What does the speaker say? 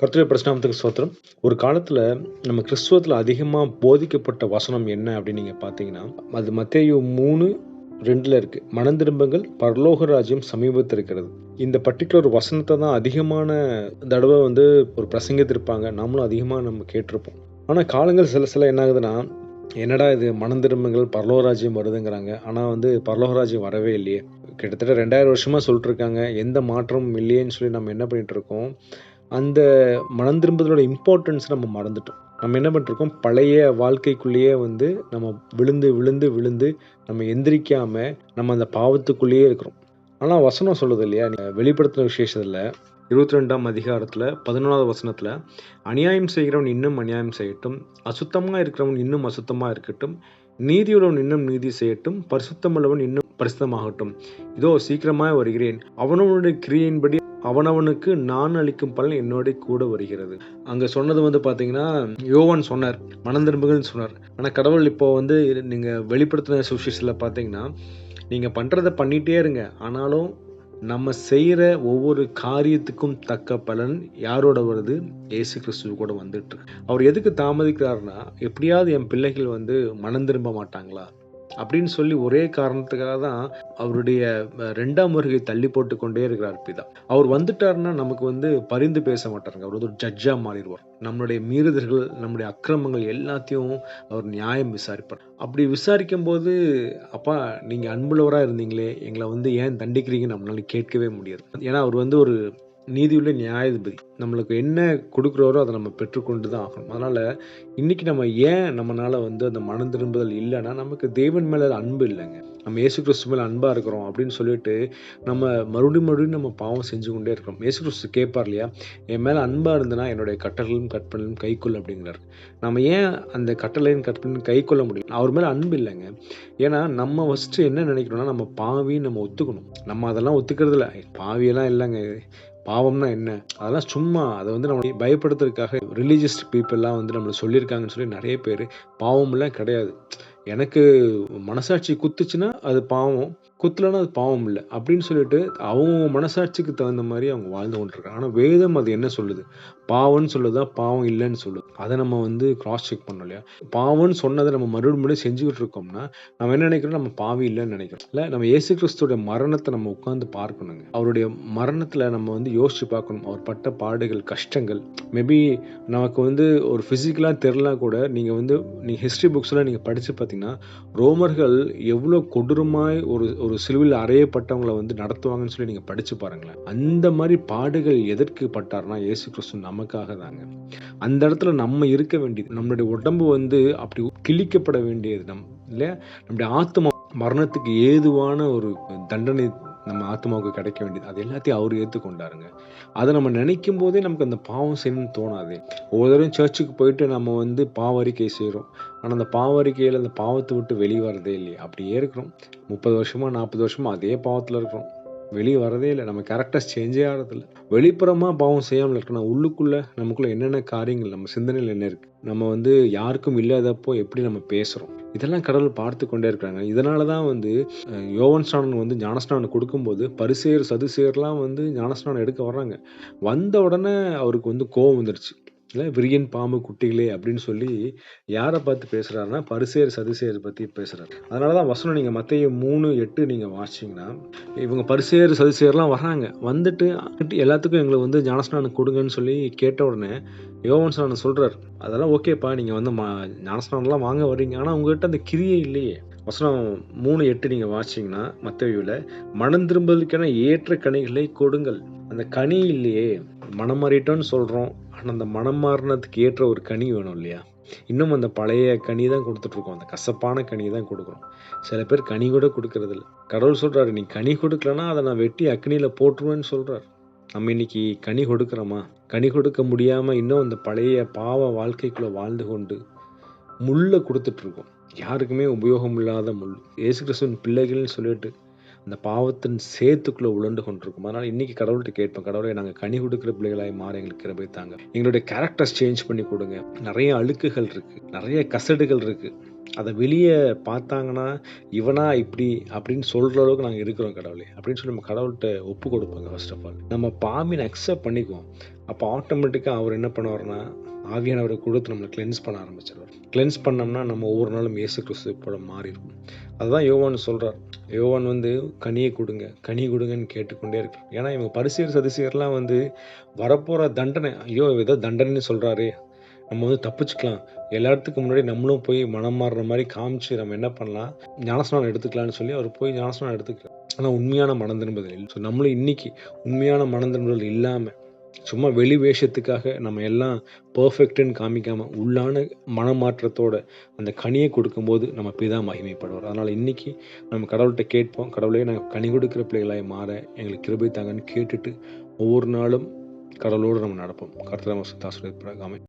கர்த்தருடைய பிரச்சனாமத்துக்கு ஸ்தோத்திரம். ஒரு காலத்தில் நம்ம கிறிஸ்துவத்தில் அதிகமாக போதிக்கப்பட்ட வசனம் என்ன அப்படின்னு நீங்கள் பார்த்தீங்கன்னா அது மத்தேயு மூணு ரெண்டில் இருக்குது மனம் திரும்பங்கள் பரலோக ராஜ்யம் சமீபத்தில் இருக்கிறது. இந்த பர்டிகுலர் வசனத்தை தான் அதிகமான தடவை வந்து ஒரு பிரசங்கித்திருப்பாங்க நாமளும் அதிகமாக நம்ம கேட்டிருப்போம். ஆனால் காலங்கள் சில சில என்ன ஆகுதுன்னா என்னடா இது மனம் திரும்பங்கள் பரலோகராஜ்யம் வருதுங்கிறாங்க. ஆனால் வந்து பரலோகராஜ்யம் வரவே இல்லையே. கிட்டத்தட்ட ரெண்டாயிரம் வருஷமாக சொல்லிட்டு இருக்காங்க. எந்த மாற்றமும் இல்லையேன்னு சொல்லி நம்ம என்ன பண்ணிகிட்டு இருக்கோம்? அந்த மனம் திரும்புதலோட இம்பார்ட்டன்ஸ் நம்ம மறந்துட்டோம். நம்ம என்ன பண்ணிருக்கோம் பழைய வாழ்க்கைக்குள்ளேயே வந்து நம்ம விழுந்து விழுந்து விழுந்து நம்ம எந்திரிக்காம நம்ம அந்த பாவத்துக்குள்ளேயே இருக்கிறோம். ஆனால் வசனம் சொல்லுது இல்லையா? நீ வெளிப்படுத்தின விசேஷத்தில் இருபத்தி ரெண்டாம் அதிகாரத்தில் பதினொன்றாவது வசனத்தில் அநியாயம் செய்கிறவன் இன்னும் அநியாயம் செய்யட்டும் அசுத்தமாக இருக்கிறவன் இன்னும் அசுத்தமாக இருக்கட்டும் நீதியுள்ளவன் இன்னும் நீதி செய்யட்டும் பரிசுத்தமுள்ளவன் இன்னும் பரிசுத்தமாகட்டும். இதோ சீக்கிரமாக வருகிறேன். அவனவனுடைய கிரியையின்படி அவனவனுக்கு நான் அளிக்கும் பலன் என்னோட கூட வருகிறது. அங்கே சொன்னது வந்து பார்த்தீங்கன்னா யோவான் சொன்னார் மனந்திரும்புகள்னு சொன்னார். ஆனால் கடவுள் இப்போ வந்து நீங்கள் வெளிப்படுத்தின சுவிசேஷத்தில் பார்த்தீங்கன்னா நீங்கள் பண்ணுறதை பண்ணிகிட்டே இருங்க. ஆனாலும் நம்ம செய்கிற ஒவ்வொரு காரியத்துக்கும் தக்க பலன் யாரோட வருது? ஏசு கிறிஸ்துவ கூட வந்துட்டு அவர் எதுக்கு தாமதிக்கிறாருன்னா எப்படியாவது என் பிள்ளைகள் வந்து மனம் திரும்ப மாட்டாங்களா? அப்படின்னு சொல்லி ஒரே காரணத்துக்காக தான் அவருடைய ரெண்டாம் வருகை தள்ளி போட்டு கொண்டே இருக்கிறார் பிதா. அவர் வந்துட்டாருன்னா நமக்கு வந்து பரிந்து பேச மாட்டாருங்க. அவர் வந்து ஒரு ஜட்ஜா மாறிடுவார். நம்மளுடைய மீறுதல்கள் நம்முடைய அக்கிரமங்கள் எல்லாத்தையும் அவர் நியாயம் விசாரிப்பார். அப்படி விசாரிக்கும் போது அப்பா நீங்கள் அன்புள்ளவராக இருந்தீங்களே. எங்களை வந்து ஏன் தண்டிக்கிறீங்கன்னு நம்மளால கேட்கவே முடியாது. ஏன்னா அவர் வந்து ஒரு நீதியுள்ள நியாயாதிபதி நம்மளுக்கு என்ன கொடுக்குறாரோ அதை நம்ம பெற்றுக்கொண்டு தான் ஆகணும். அதனால் இன்றைக்கி நம்ம ஏன் நம்மளால் வந்து அந்த மனம் திரும்புதல் இல்லைன்னா நமக்கு தேவன் மேலே அன்பு இல்லைங்க. நம்ம ஏசு கிறிஸ்து மேலே அன்பாக இருக்கிறோம் அப்படின்னு சொல்லிட்டு நம்ம மறுபடியும் மறுபடியும் நம்ம பாவம் செஞ்சு கொண்டே இருக்கிறோம். ஏசு கிறிஸ்து கேட்பார் இல்லையா? என் மேலே அன்பாக இருந்தனா என்னுடைய கட்டளையும் கற்பனையும் கைக்கொள்ள அப்படிங்கிறார். நம்ம ஏன் அந்த கட்டளையும் கற்பனையும் கைக்கொள்ள முடியும் அவர் மேலே அன்பு இல்லைங்க. ஏன்னா நம்ம ஃபஸ்ட்டு என்ன நினைக்கிறோம்னா நம்ம பாவின்னு நம்ம ஒத்துக்கணும். நம்ம அதெல்லாம் ஒத்துக்கிறது இல்லை பாவியெல்லாம் இல்லைங்க. பாவம்னா என்ன? அதெல்லாம் சும்மா அதை வந்து நம்ம பயப்படுத்துறதுக்காக ரிலீஜியஸ் பீப்புளெலாம் வந்து நம்மளை சொல்லியிருக்காங்கன்னு சொல்லி நிறைய பேர் பாவம்லாம் கிடையாது. எனக்கு மனசாட்சி குத்துச்சுன்னா அது பாவம். குத்தலைன்னா அது பாவம் இல்லை. அப்படின்னு சொல்லிட்டு அவங்க மனசாட்சிக்கு தகுந்த மாதிரி அவங்க வாழ்ந்து கொண்டிருக்காங்க. ஆனால் வேதம் அது என்ன சொல்லுது? பாவம்னு சொல்லுதா? பாவம் இல்லைன்னு சொல்லுது. அதை நம்ம வந்து கிராஸ் செக் பண்ணோம் இல்லையா? பாவம்னு சொன்னதை நம்ம மறுபடியும் செஞ்சுக்கிட்டு இருக்கோம்னா நம்ம என்ன நினைக்கிறோம்? நம்ம பாவி இல்லைன்னு நினைக்கிறோம். இல்லை நம்ம இயேசு கிறிஸ்துவோட மரணத்தை நம்ம உட்காந்து பார்க்கணுங்க. அவருடைய மரணத்தில் நம்ம வந்து யோசிச்சு பார்க்கணும். அவர் பட்ட பாடுகள் கஷ்டங்கள் மேபி நமக்கு வந்து ஒரு ஃபிசிக்கலாக தெரிலாம் கூட நீங்கள் வந்து நீங்கள் ஹிஸ்ட்ரி புக்ஸ்லாம் நீங்கள் படித்து பார்த்தீங்கன்னா ரோமர்கள் எவ்வளோ கொடூரமாய் ஒரு ஒரு சிலுவில் அறையப்பட்டவங்களை வந்து நடத்துவாங்கன்னு சொல்லி நீங்கள் படித்து பாருங்களேன். அந்த மாதிரி பாடுகள் எதற்கு பட்டார்னா இயேசு கிறிஸ்து நமக்காக தாங்க. அந்த இடத்துல நம்ம இருக்க வேண்டியது நம்மளுடைய உடம்பு வந்து அப்படி கிழிக்கப்பட வேண்டியது நம் இல்லையா? நம்முடைய ஆத்மா மரணத்துக்கு ஏதுவான ஒரு தண்டனை நம்ம ஆத்மாவுக்கு கிடைக்க வேண்டியது. அது எல்லாத்தையும் அவர் ஏற்றுக்கொண்டாருங்க அதை நம்ம நினைக்கும் போதே நமக்கு அந்த பாவம் செய்யணும்னு தோணாது. ஒவ்வொரு தடவையும் சர்ச்சுக்கு போயிட்டு நம்ம வந்து பாவறிக்கை செய்கிறோம் ஆனால் அந்த பாவறிக்கையில் அந்த பாவத்தை விட்டு வெளியே வரதே இல்லையா. அப்படியே இருக்கிறோம். முப்பது வருஷமா நாற்பது வருஷமாக அதே பாவத்தில் இருக்கிறோம். வெளியே வரதே இல்லை. நம்ம கேரக்டர்ஸ் சேஞ்சே ஆகிறதில்ல வெளிப்புறமாக பாவம் செய்யாமல் இருக்கணும். உள்ளுக்குள்ளே நமக்குள்ளே என்னென்ன காரியங்கள் நம்ம சிந்தனையில் என்ன இருக்குது நம்ம வந்து யாருக்கும் இல்லாதப்போ எப்படி நம்ம பேசுகிறோம் இதெல்லாம் கடவுள் பார்த்து கொண்டே இருக்கிறாங்க. இதனால தான் வந்து யோவன் ஸ்நானன் வந்து ஞானஸ்நானம் கொடுக்கும்போது பரிசேர் சதுசேர்லாம் வந்து ஞானஸ்நானம் எடுக்க வர்றாங்க. வந்த உடனே அவருக்கு வந்து கோவம் வந்துடுச்சு இல்லை விரியன் பாம்பு குட்டிகளே அப்படின்னு சொல்லி யாரை பார்த்து பேசுகிறாருன்னா பரிசேர் சதுசேர் பற்றி பேசுகிறாரு அதனால தான் வசனம் நீங்கள் மற்ற மூணு எட்டு நீங்கள் வாசிச்சிங்கன்னா இவங்க பரிசேர் சதுசேர்லாம் வராங்க வந்துட்டு எல்லாத்துக்கும் எங்களை வந்து ஞானஸ்நானம் கொடுங்கன்னு சொல்லி கேட்ட உடனே யோவன் சொல்கிறார் அதெல்லாம் ஓகேப்பா நீங்கள் வந்து மா ஞானஸ்நானம்லாம் வாங்க வர்றீங்க. ஆனால் உங்கள்கிட்ட அந்த கிரியே இல்லையே. வசனம் மூணு எட்டு நீங்கள் வாசிச்சிங்கன்னா மற்றவியில் மனம் திரும்புவதற்கான ஏற்ற கனிகளை கொடுங்கள். அந்த கனி இல்லையே மனம் மாறிட்டோன்னு சொல்கிறோம் ஆனால் அந்த மனம் மாறினதுக்கு ஏற்ற ஒரு கனி வேணும் இல்லையா? இன்னும் அந்த பழைய கனி தான் கொடுத்துட்ருக்கோம். அந்த கசப்பான கனி தான் கொடுக்குறோம் சில பேர் கனி கூட கொடுக்கறதில்ல. கடவுள் சொல்கிறாரு நீ கனி கொடுக்கலன்னா அதை நான் வெட்டி அக்னியில் போட்டுருவேன்னு சொல்கிறார் நம்ம இன்னைக்கு கனி கொடுக்குறோமா? கனி கொடுக்க முடியாமல் இன்னும் அந்த பழைய பாவ வாழ்க்கைக்குள்ளே வாழ்ந்து கொண்டு முள்ளை கொடுத்துட்ருக்கோம். யாருக்குமே உபயோகம் இல்லாத முள். ஏசு கிறிஸ்துவின் பிள்ளைகள்னு சொல்லிட்டு அந்த பாவத்தின் சேத்துக்குள்ளே உழண்டு கொண்டிருக்கும். அதனால் இன்றைக்கி கடவுள்கிட்ட கேட்போம் கடவுளை நாங்கள் கனி கொடுக்குற பிள்ளைகளாய் மாற எங்களுக்கு கிருபை தாங்க. எங்களுடைய கேரக்டர்ஸ் சேஞ்ச் பண்ணி கொடுங்க. நிறைய அழுக்குகள் இருக்குது நிறைய கசடுகள் இருக்குது அதை வெளியே பார்த்தாங்கன்னா இவனா இப்படி அப்படின்னு சொல்கிற அளவுக்கு நாங்கள் இருக்கிறோம் கடவுளே அப்படின்னு சொல்லி நம்ம கடவுள்கிட்ட ஒப்பு கொடுப்பாங்க ஃபர்ஸ்ட் ஆஃப் ஆல் நம்ம பாம்பினை அக்செப்ட் பண்ணிக்குவோம். அப்போ ஆட்டோமேட்டிக்காக அவர் என்ன பண்ணுவார்னா ஆவியானவரை கொடுத்து நம்மளை கிளென்ஸ் பண்ண ஆரம்பிச்சிடுவார் கிளென்ஸ் பண்ணோம்னா நம்ம ஒவ்வொரு நாளும் இயேசு கிறிஸ்து போல மாறிடும் அதுதான் யோவான் சொல்கிறார் யோவான் வந்து கனியை கொடுங்க கனி கொடுங்கன்னு கேட்டுக்கொண்டே இருக்கு ஏன்னா இவங்க பரிசீர் சதிசியர்லாம் வந்து வரப்போகிற தண்டனை ஐயோ ஏதோ தண்டனைன்னு சொல்கிறாரே நம்ம வந்து தப்பிச்சுக்கலாம். எல்லாத்துக்கு முன்னாடி நம்மளும் போய் மனம் மாறுற மாதிரி காமிச்சு நம்ம என்ன பண்ணலாம்? ஞானஸ்நானம் எடுத்துக்கலாம்னு சொல்லி அவர் போய் ஞானஸ்நானம் எடுத்துக்கலாம் ஆனால் உண்மையான மனம் திரும்புதல் இல்லை. ஸோ நம்மளும் இன்னைக்கு உண்மையான மனம் திரும்புதல் இல்லாமல் சும்மா வெளி வேஷத்துக்காக நம்ம எல்லாம் பர்ஃபெக்டுன்னு காமிக்காமல் உள்ளான மனமாற்றத்தோட அந்த கனியை கொடுக்கும்போது நம்ம பிதா மகிமைப்படுவார். அதனால் இன்றைக்கி நம்ம கடவுள்கிட்ட கேட்போம். கடவுளே நாங்கள் கனி கொடுக்குற பிள்ளைகளாய் மாற எங்களுக்கு கிருபை தாங்கன்னு கேட்டுட்டு ஒவ்வொரு நாளும் கடவுளோடு நம்ம நடப்போம். கர்த்தராம சுத்தாசுரத் பிரகாமை